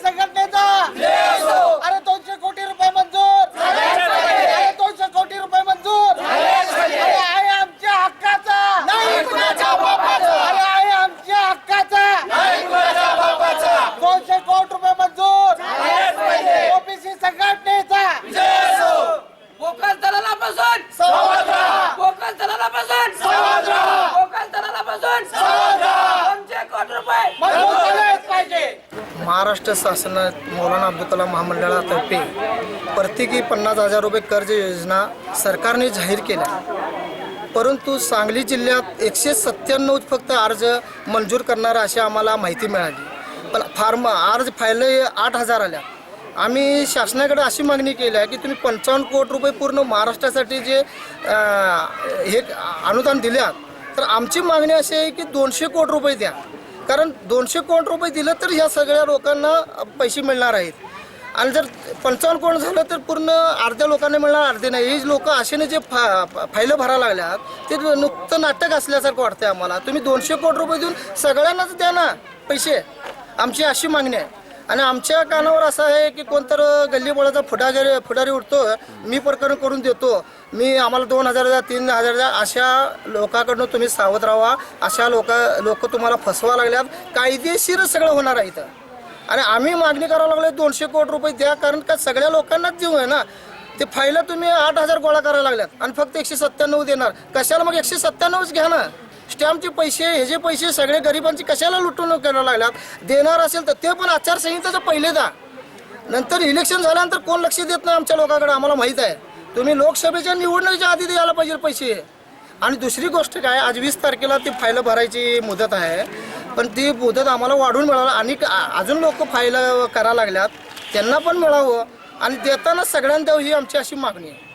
second Maharashtra शासनात मौलाना अब्दुल कलाम महामंडळातर्फे प्रत्येकी पन्नास हजार रुपये कर्ज योजना सरकारने जाहीर केल्या. परंतु सांगली जिल्ह्यात एकशे सत्त्याण्णव फक्त अर्ज मंजूर करणार अशी आम्हाला माहिती मिळाली. पण फार्म अर्ज फायले आठ हजार आल्या. आम्ही शासनाकडे अशी मागणी केली आहे की तुम्ही पंचावन्न कोटी रुपये पूर्ण महाराष्ट्रासाठी जे हे अनुदान दिल्यात तर आमची मागणी अशी आहे की दोनशे कोटी रुपये द्या. कारण दोनशे कोटी रुपये दिलं तर ह्या सगळ्या लोकांना पैसे मिळणार आहेत. आणि जर पंचावन्न कोण झालं तर पूर्ण अर्ध्या लोकांना मिळणार अर्धे नाही. हे लोक आशेने जे फा फायलं भरायला लागल्यात ते नुकतं नाटक असल्यासारखं वाटतंय आम्हाला. तुम्ही दोनशे कोटी रुपये देऊन सगळ्यांनाच द्या ना पैसे. आमची अशी मागणी आहे. आणि आमच्या कानावर असं आहे की कोणतर गल्लीबोळाचा फुटारी फुटारी उठतो मी प्रकरण करून देतो. मी आम्हाला दोन हजार द्या तीन हजार द्या अशा लोकांकडनं तुम्ही सावध राहा. अशा लोक लोक तुम्हाला फसवा लागल्यात. कायदेशीर सगळं होणार आहे इथं. आणि आम्ही मागणी करायला लागलो दोनशे कोटी रुपये द्या कारण का सगळ्या लोकांनाच जीव आहे ना. ते फायला तुम्ही आठ हजार गोळा करायला लागल्यात. आणि फक्त एकशे सत्त्याण्णव देणार. कशाला मग एकशे सत्त्याण्णवच घ्या ना? स्टॅम्पचे पैसे हे जे पैसे सगळे गरिबांचे कशाला लुटवणूक करायला लागल्यात? देणार असेल तर ते पण आचारसंहितेचं पहिले द्या. नंतर इलेक्शन झाल्यानंतर कोण लक्ष देत नाही आमच्या लोकांकडे? आम्हाला माहीत आहे. तुम्ही लोकसभेच्या निवडणुकीच्या आधी द्यायला पाहिजे पैसे. आणि दुसरी गोष्ट काय आज वीस तारखेला ती फायलं भरायची मुदत आहे. पण ती मुदत आम्हाला वाढून मिळालं आणि अजून लोक फायलं करायला लागल्यात. त्यांना पण मिळावं. आणि देताना सगळ्यांना द्यावं ही आमची अशी मागणी आहे.